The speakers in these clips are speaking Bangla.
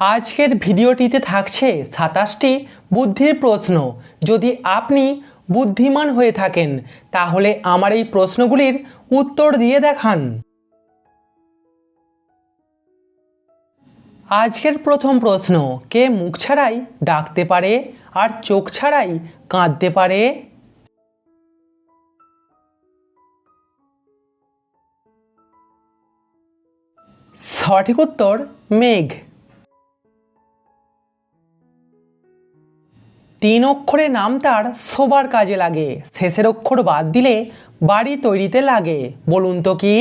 আজকের ভিডিওটিতে থাকছে সাতাশটি বুদ্ধির প্রশ্ন। যদি আপনি বুদ্ধিমান হয়ে থাকেন, তাহলে আমার এই প্রশ্নগুলির উত্তর দিয়ে দেখান। আজকের প্রথম প্রশ্ন, কে মুখ ছাড়াই ডাকতে পারে আর চোখ ছাড়াই কাঁদতে পারে? সঠিক উত্তর, মেঘ। তিন অক্ষরে নাম তার শোবার কাজে লাগে। শেষের অক্ষর বাদ দিলে বাড়ি তৈরিতে লাগে। বলুন তো কি?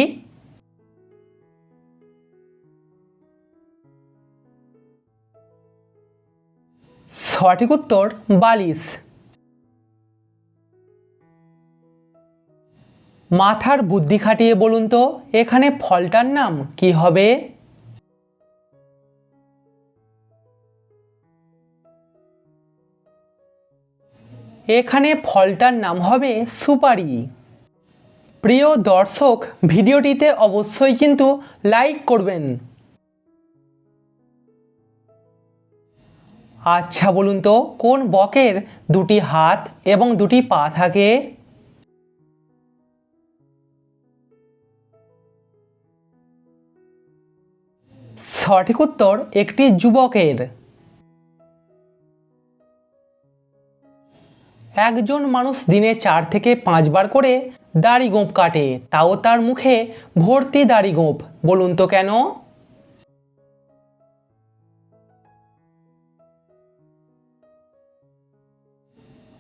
সঠিক উত্তর, বালিশ। মাথার বুদ্ধি খাটিয়ে বলুন তো, এখানে ফলটার নাম কি হবে? এখানে ফলটার নাম হবে সুপারি। প্রিয় দর্শক, ভিডিওটিতে অবশ্যই কিন্তু লাইক করবেন। আচ্ছা বলুন তো, কোন বকের দুটি হাত এবং দুটি পা থাকে? সঠিক উত্তর একটি যুবকের। একজন মানুষ দিনে চার থেকে পাঁচবার করে দাড়ি গোঁপ কাটে, তাও তার মুখে ভর্তি দাড়ি গোঁপ বলুন তো কেন?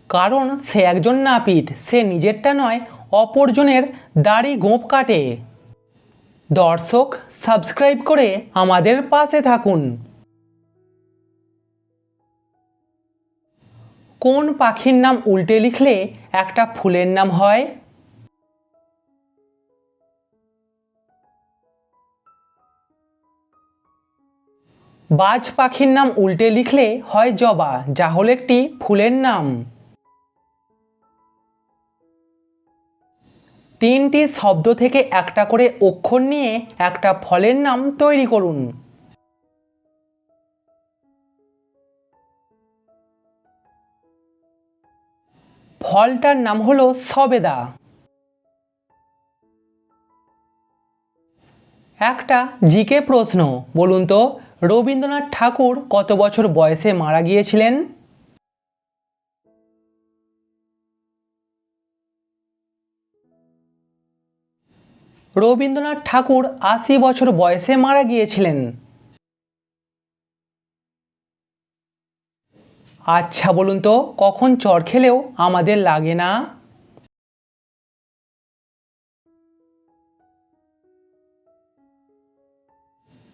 কারণ সে একজন নাপিত, সে নিজেরটা নয়, অপরজনের দাড়ি গোঁপ কাটে। দর্শক, সাবস্ক্রাইব করে আমাদের পাশে থাকুন। কোন পাখির নাম উল্টে লিখলে একটা ফুলের নাম হয়? বাজ পাখির নাম উল্টে লিখলে হয় জবা, যা হল একটি ফুলের নাম। তিনটি শব্দ থেকে একটা করে অক্ষর নিয়ে একটা ফলের নাম তৈরি করুন। ফলটার নাম হলো সবেদা। একটা জিকে প্রশ্ন, বলুন তো, রবীন্দ্রনাথ ঠাকুর কত বছর বয়সে মারা গিয়েছিলেন? রবীন্দ্রনাথ ঠাকুর আশি বছর বয়সে মারা গিয়েছিলেন। আচ্ছা বলুন তো, কখন চর খেলেও আমাদের লাগে না?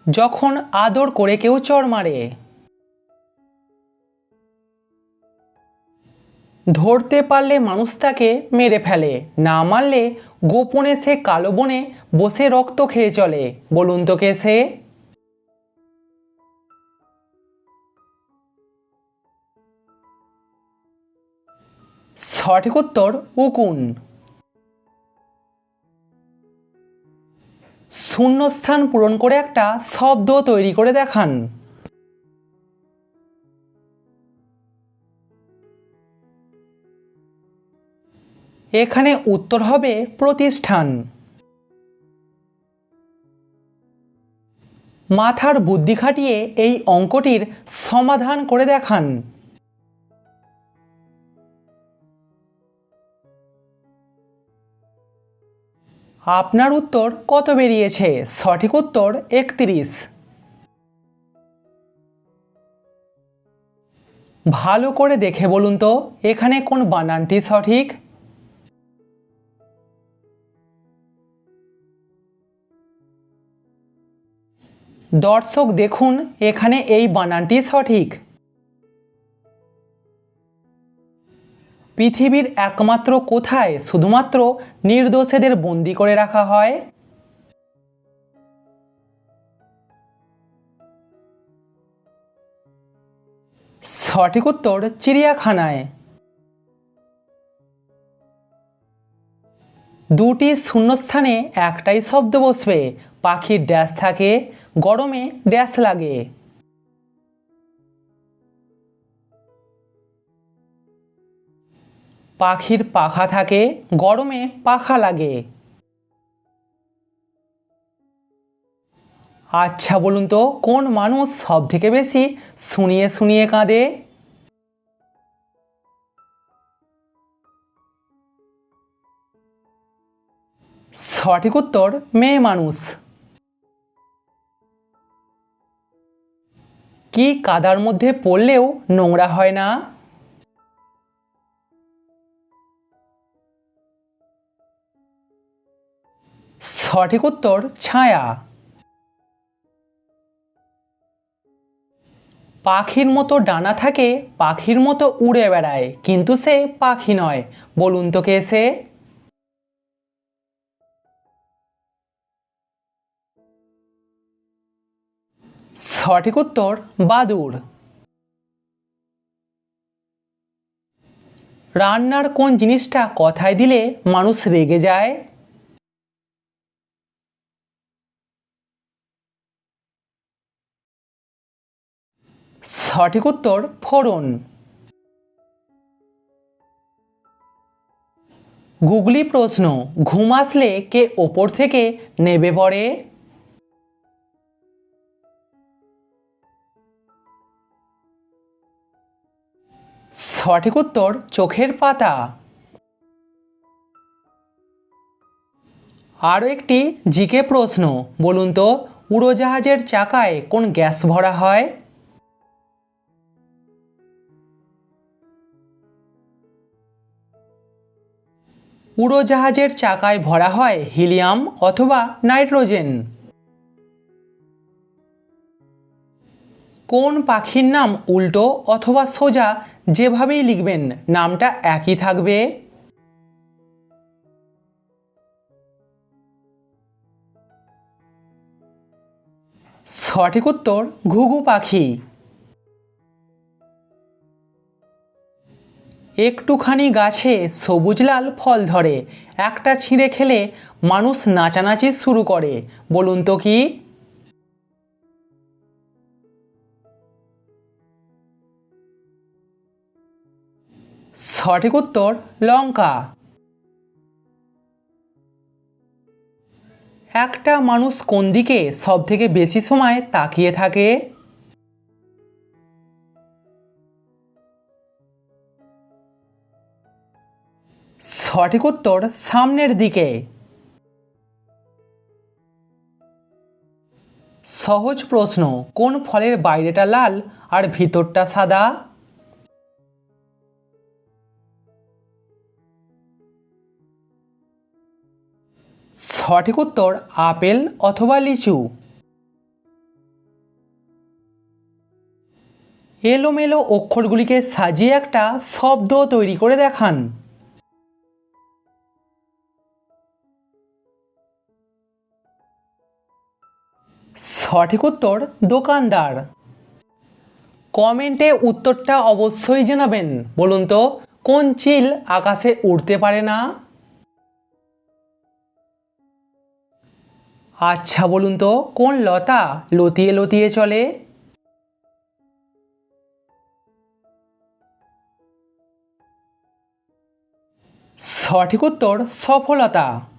যখন আদর করে কেউ চর মারে, ধরতে পারলে মানুষ তাকে মেরে ফেলে, না মারলে গোপনে সে কালো বনে বসে রক্ত খেয়ে চলে। বলুন তো কে সে? সঠিক উত্তর উকুন। শূন্যস্থান পূরণ করে একটা শব্দ তৈরি করে দেখান। এখানে উত্তর হবে প্রতিষ্ঠান। মাথার বুদ্ধি খাটিয়ে এই অঙ্কটির সমাধান করে দেখান। আপনার উত্তর কত বেরিয়েছে? সঠিক উত্তর একত্রিশ। ভালো করে দেখে বলুন তো, এখানে কোন বানানটি সঠিক? দর্শক দেখুন, এখানে এই বানানটি সঠিক। পৃথিবীর একমাত্র কোথায় শুধুমাত্র নির্দোষেদের বন্দি করে রাখা হয়? সঠিক উত্তর চিড়িয়াখানায়। দুটি শূন্যস্থানে একটাই শব্দ বসবে, পাখির ড্যাশ থাকে, গরমে ড্যাশ লাগে। পাখির পাখা থাকে, গরমে পাখা লাগে। আচ্ছা বলুন তো, কোন মানুষ সব থেকে বেশি শুনিয়ে শুনিয়ে কাঁদে? সঠিক উত্তর, মেয়ে মানুষ। কি কাদার মধ্যে পড়লেও নোংরা হয় না? সঠিক উত্তর, ছায়া। পাখির মতো ডানা থাকে, পাখির মতো উড়ে বেড়ায়, কিন্তু সে পাখি নয়। বলুন তো কে সে? সঠিক উত্তর বাদুর রান্নার কোন জিনিসটা কথায় দিলে মানুষ রেগে যায়? সঠিক উত্তর, ফোড়ন। গুগলি প্রশ্ন, ঘুম আসলে কে ওপর থেকে নেবে পড়ে সঠিক উত্তর, চোখের পাতা। আরও একটি জিকে প্রশ্ন, বলুন তো, উড়োজাহাজের চাকায় কোন গ্যাস ভরা হয়? উড়োজাহাজের চাকায় ভরা হয় হিলিয়াম অথবা নাইট্রোজেন। কোন পাখির নাম উল্টো অথবা সোজা যেভাবেই লিখবেন, নামটা একই থাকবে? সঠিক উত্তর, ঘুঘু পাখি। একটুখানি গাছে সবুজ লাল ফল ধরে। একটা ছিঁড়ে খেলে মানুষ নাচানাচি শুরু করে। বলুন তো কি? সঠিক উত্তর, লঙ্কা। একটা মানুষ কোন দিকে সব থেকে বেশি সময় তাকিয়ে থাকে? সঠিক উত্তর সামনের দিকে। সহজ প্রশ্ন, কোন ফলের বাইরেটা লাল আর ভিতরটা সাদা? সঠিক উত্তর আপেল অথবা লিচু। এলোমেলো অক্ষরগুলিকে সাজিয়ে একটা শব্দ তৈরি করে দেখান। সঠিক উত্তর, দোকানদার। কমেন্টে উত্তরটা অবশ্যই জানাবেন। বলুন তো, কোন চিল আকাশে উড়তে পারে না? আচ্ছা বলুন তো, কোন লতা লতিয়ে লতিয়ে চলে? সঠিক উত্তর, সফলতা।